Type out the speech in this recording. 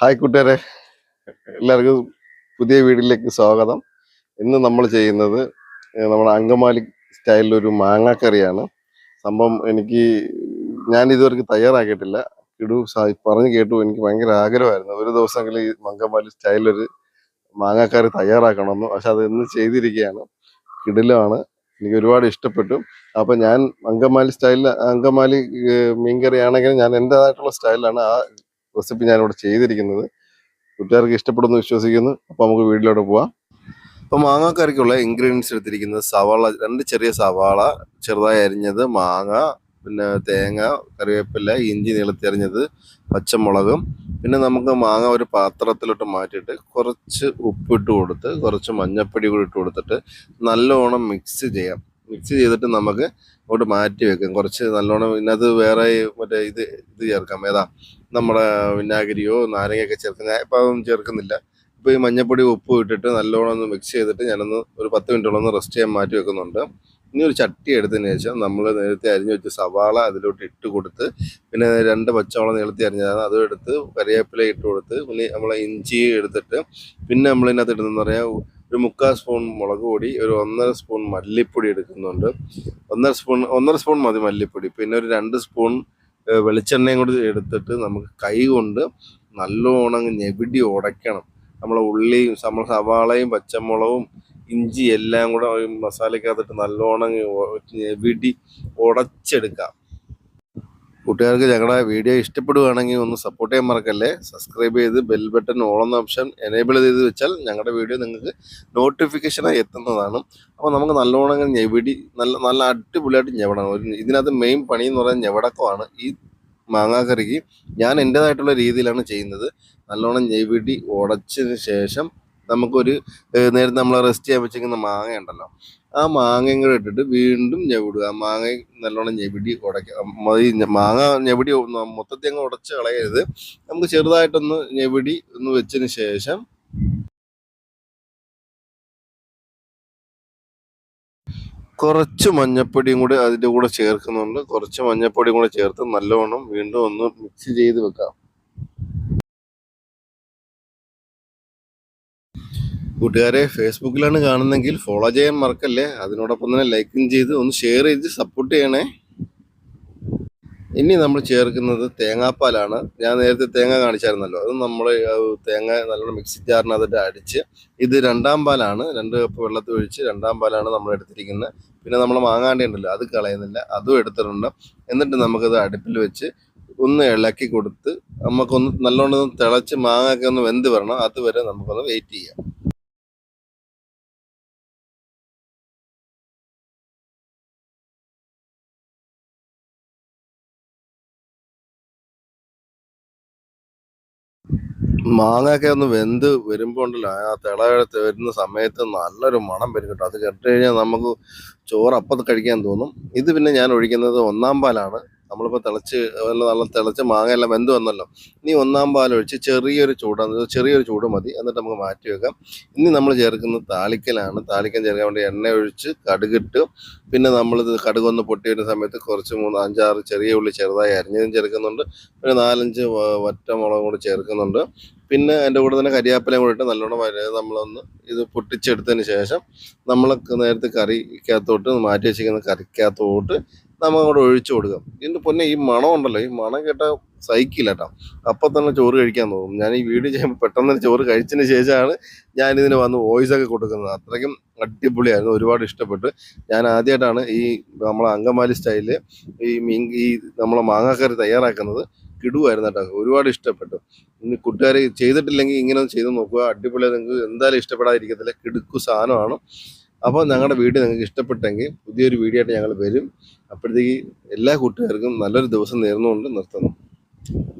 Hi കൂട്ടുകാരെ. എല്ലാവർക്കും പുതിയ വീടിലേക്ക് സ്വാഗതം. ഇന്ന് നമ്മൾ ചെയ്യുന്നത് നമ്മുടെ അങ്കമാലി സ്റ്റൈലിലൊരു മാങ്ങാക്കറിയാണ്. സംഭവം എനിക്ക് ഞാൻ ഇതുവരെ തയ്യാറാക്കിയിട്ടില്ല. ഇടു പറഞ്ഞു കേട്ടു. എനിക്ക് ഭയങ്കര ആഗ്രഹമായിരുന്നു. ഒരു ദിവസമെങ്കിലും ഈ അങ്കമാലി സ്റ്റൈലിലൊരു മാങ്ങാക്കറി തയ്യാറാക്കണമെന്ന്. പക്ഷെ അത് ഇന്ന് ചെയ്തിരിക്കുകയാണ്. കിടിലമാണ് എനിക്ക് ഒരുപാട് ഇഷ്ടപ്പെട്ടു. അപ്പൊ ഞാൻ അങ്കമാലി സ്റ്റൈലിൽ അങ്കമാലി മീൻകറി ആണെങ്കിലും ഞാൻ എന്റെതായിട്ടുള്ള സ്റ്റൈലാണ് ആ റെസിപ്പി ഞാനിവിടെ ചെയ്തിരിക്കുന്നത്. കൂട്ടുകാർക്ക് ഇഷ്ടപ്പെടുന്നു വിശ്വസിക്കുന്നു. അപ്പൊ നമുക്ക് വീട്ടിലോട്ട് പോവാം. അപ്പൊ മാങ്ങാക്കറിക്കുള്ള ഇൻഗ്രീഡിയൻസ് എടുത്തിരിക്കുന്നത് സവാള രണ്ട് ചെറിയ സവാള ചെറുതായി അരിഞ്ഞത് മാങ്ങ പിന്നെ തേങ്ങ കറിവേപ്പില ഇഞ്ചി നീളത്തി അരിഞ്ഞത് പച്ചമുളകും. പിന്നെ നമുക്ക് മാങ്ങ ഒരു പാത്രത്തിലോട്ട് മാറ്റിയിട്ട് കുറച്ച് ഉപ്പിട്ട് കൊടുത്ത് കുറച്ച് മഞ്ഞപ്പൊടി കൂടി ഇട്ട് കൊടുത്തിട്ട് നല്ലോണം മിക്സ് ചെയ്യാം. മിക്സ് ചെയ്തിട്ട് നമുക്ക് അങ്ങോട്ട് മാറ്റി വെക്കും. കുറച്ച് നല്ലോണം ഇതിനകത്ത് വേറെ മറ്റേ ഇത് ഇത് ചേർക്കാം. ഏതാ? നമ്മുടെ വിനാഗിരിയോ നാരങ്ങയൊക്കെ ചേർക്കുന്ന ഇപ്പം അതൊന്നും ചേർക്കുന്നില്ല. ഇപ്പോൾ ഈ മഞ്ഞപ്പൊടി ഉപ്പ് ഇട്ടിട്ട് നല്ലോണം ഒന്ന് മിക്സ് ചെയ്തിട്ട് ഞാനൊന്ന് ഒരു പത്ത് മിനിറ്റോളം ഒന്ന് റെസ്റ്റ് ചെയ്യാൻ മാറ്റി വെക്കുന്നുണ്ട്. ഇനി ഒരു ചട്ടി എടുത്തതിന് ശേഷം നമ്മൾ നേരത്തെ അരിഞ്ഞു വെച്ച സവാള അതിലോട്ട് ഇട്ട് കൊടുത്ത് പിന്നെ രണ്ട് പച്ചവളം നീളത്തി അരിഞ്ഞതാണ്. അതും എടുത്ത് കറിവേപ്പില ഇട്ട് കൊടുത്ത് പിന്നെ നമ്മളെ ഇഞ്ചി എടുത്തിട്ട് പിന്നെ നമ്മൾ ഇതിനകത്ത് ഇടുന്നതെന്ന് പറയാം ഒരു മുക്കാൽ സ്പൂൺ മുളക് പൊടി ഒരു ഒന്നര സ്പൂൺ മല്ലിപ്പൊടി എടുക്കുന്നുണ്ട്. ഒന്നര സ്പൂൺ ഒന്നര സ്പൂൺ മതി മല്ലിപ്പൊടി. പിന്നെ ഒരു രണ്ട് സ്പൂൺ വെളിച്ചെണ്ണയും കൂടി എടുത്തിട്ട് നമുക്ക് കൈ കൊണ്ട് നല്ലോണം ഞെവിടി ഉടയ്ക്കണം. നമ്മളെ ഉള്ളിയും നമ്മൾ സവാളയും പച്ചമുളകും ഇഞ്ചി എല്ലാം കൂടെ മസാലക്കകത്തിട്ട് നല്ലോണം ഞെവിടി ഉടച്ചെടുക്കാം. കൂട്ടുകാർക്ക് ഞങ്ങളുടെ വീഡിയോ ഇഷ്ടപ്പെടുകയാണെങ്കിൽ ഒന്ന് സപ്പോർട്ട് ചെയ്യാൻ മറക്കല്ലേ? സബ്സ്ക്രൈബ് ചെയ്ത് ബെൽ ബട്ടൺ ഓളെന്ന ഓപ്ഷൻ എനേബിൾ ചെയ്ത് വെച്ചാൽ ഞങ്ങളുടെ വീഡിയോ നിങ്ങൾക്ക് നോട്ടിഫിക്കേഷനായി എത്തുന്നതാണ്. അപ്പോൾ നമുക്ക് നല്ലോണം ഞെവിടി നല്ല നല്ല അടിപൊളിയായിട്ട് ഞെവടണം ഒരു ഇതിനകത്ത് മെയിൻ പണി എന്ന് പറയുന്നത് ഞെവടക്കമാണ്. ഈ മാങ്ങാക്കറിക്ക് ഞാൻ എന്റെതായിട്ടുള്ള രീതിയിലാണ് ചെയ്യുന്നത്. നല്ലോണം ഞെവിടി ഉടച്ചതിന് ശേഷം നമുക്കൊരു നേരത്തെ നമ്മൾ റെസ്റ്റ് ചെയ്യാൻ വെച്ചിരിക്കുന്ന മാങ്ങ ഉണ്ടല്ലോ. ആ മാങ്ങയും കൂടെ ഇട്ടിട്ട് വീണ്ടും ഞെവിടുക. ആ മാങ്ങ നല്ലോണം ഞെവിടി ഉടയ്ക്കുക മാങ്ങ ഞെവിടി മൊത്തത്തിൽ അങ്ങ് ഉടച്ച് കളയരുത്. നമുക്ക് ചെറുതായിട്ടൊന്ന് ഞെവിടി ഒന്ന് വെച്ചതിന് ശേഷം കുറച്ച് മഞ്ഞപ്പൊടിയും കൂടി അതിന്റെ കൂടെ ചേർക്കുന്നുണ്ട്. കുറച്ച് മഞ്ഞപ്പൊടിയും കൂടെ ചേർത്ത് നല്ലോണം വീണ്ടും ഒന്ന് മിക്സ് ചെയ്ത് വെക്കാം. കൂട്ടുകാരെ ഫേസ്ബുക്കിലാണ് കാണുന്നെങ്കിൽ ഫോളോ ചെയ്യാൻ മറക്കല്ലേ? അതിനോടൊപ്പം തന്നെ ലൈക്കും ചെയ്ത് ഒന്ന് ഷെയർ ചെയ്ത് സപ്പോർട്ട് ചെയ്യണേ. ഇനി നമ്മൾ ചേർക്കുന്നത് തേങ്ങാപ്പാലാണ്. ഞാൻ നേരത്തെ തേങ്ങ കാണിച്ചായിരുന്നല്ലോ. അത് നമ്മൾ തേങ്ങ നല്ലോണം മിക്സി ജാറിനകത്തിട്ട് അടിച്ച് ഇത് രണ്ടാം പാലാണ്. രണ്ട് കപ്പ് വെള്ളത്തിൽ ഒഴിച്ച് രണ്ടാം പാലാണ് നമ്മൾ എടുത്തിരിക്കുന്നത്. പിന്നെ നമ്മൾ മാങ്ങാണ്ടി ഉണ്ടല്ലോ അത് കളയുന്നില്ല. അതും എടുത്തിട്ടുണ്ട്. എന്നിട്ട് നമുക്കത് അടുപ്പിൽ വെച്ച് ഒന്ന് ഇളക്കി കൊടുത്ത് നമുക്കൊന്ന് നല്ലോണം തിളച്ച് മാങ്ങയൊക്കെ ഒന്ന് വെന്ത് വരണം. അതുവരെ നമുക്കൊന്ന് വെയിറ്റ് ചെയ്യാം. മാങ്ങയൊക്കെ ഒന്ന് വെന്ത് വരുമ്പോൾ ഉണ്ടല്ലോ ആ തിള വരുന്ന സമയത്ത് നല്ലൊരു മണം വരും കേട്ടോ. അത് കേട്ട് കഴിഞ്ഞാൽ നമുക്ക് ചോറ് അപ്പം കഴിക്കാൻ തോന്നും. ഇത് പിന്നെ ഞാൻ ഒഴിക്കുന്നത് ഒന്നാം പാലാണ്. നമ്മളിപ്പോൾ തിളച്ച് നല്ല നല്ല തിളച്ച് മാങ്ങയെല്ലാം വെന്ത് വന്നല്ലോ. ഇനി ഒന്നാം പാലൊഴിച്ച് ചെറിയൊരു ചൂട് ചെറിയൊരു ചൂട് മതി. എന്നിട്ട് നമുക്ക് മാറ്റി വെക്കാം. ഇനി നമ്മൾ ചേർക്കുന്നത് താളിക്കലാണ്. താളിക്കൽ ചേർക്കാൻ വേണ്ടി എണ്ണ ഒഴിച്ച് കടുകിട്ട് പിന്നെ നമ്മളിത് കടുകൊന്ന് പൊട്ടി വരുന്ന സമയത്ത് കുറച്ച് മൂന്ന് അഞ്ചാറ് ചെറിയ ഉള്ളി ചെറുതായി അരിഞ്ഞതും ചേർക്കുന്നുണ്ട്. പിന്നെ നാലഞ്ച് വറ്റമുളകും കൂടി ചേർക്കുന്നുണ്ട്. പിന്നെ അതിന്റെ കൂടെ തന്നെ കരിയാപ്പിലയും കൂടി ഇട്ട് നല്ലോണം നമ്മളൊന്ന് ഇത് പൊട്ടിച്ചെടുത്തതിന് ശേഷം നമ്മൾ നേരത്തെ കറിക്കകത്തോട്ട് മാറ്റി വെച്ചിരിക്കുന്ന കറിക്കകത്തോട്ട് നമ്മൾ അങ്ങോട്ട് ഒഴിച്ചു കൊടുക്കാം. ഇതിന്റെ പൊന്നെ ഈ മണം ഉണ്ടല്ലോ ഈ മണം കേട്ട സഹിക്കില്ല കേട്ടോ. അപ്പം തന്നെ ചോറ് കഴിക്കാൻ തോന്നും. ഞാൻ ഈ വീഡിയോ ചെയ്യുമ്പോൾ പെട്ടെന്ന് ചോറ് കഴിച്ചതിന് ശേഷമാണ് ഞാൻ ഇതിന് വന്ന് വോയിസ് ഒക്കെ കൊടുക്കുന്നത്. അത്രയ്ക്കും അടിപൊളിയായിരുന്നു ഒരുപാട് ഇഷ്ടപ്പെട്ടു. ഞാൻ ആദ്യമായിട്ടാണ് ഈ നമ്മളെ അങ്കമാലി സ്റ്റൈലിൽ ഈ മീൻ ഈ നമ്മളെ മാങ്ങാക്കറി തയ്യാറാക്കുന്നത് കിടുവായിരുന്നു കേട്ടോ. ഒരുപാട് ഇഷ്ടപ്പെട്ടു. ഇനി കൂട്ടുകാർ ചെയ്തിട്ടില്ലെങ്കിൽ ഇങ്ങനെ ചെയ്ത് നോക്കുക. അടിപൊളിയായി നിങ്ങൾക്ക് എന്തായാലും ഇഷ്ടപ്പെടാതിരിക്കത്തില്ല. കിടുക്കു സാധനമാണ്. അപ്പോൾ ഞങ്ങളുടെ വീഡിയോ നിങ്ങൾക്ക് ഇഷ്ടപ്പെട്ടെങ്കിൽ പുതിയൊരു വീഡിയോ ആയിട്ട് ഞങ്ങൾ വരും. അപ്പോഴത്തേക്ക് എല്ലാ കൂട്ടുകാർക്കും നല്ലൊരു ദിവസം നേർന്നുകൊണ്ട് നിർത്തുന്നു.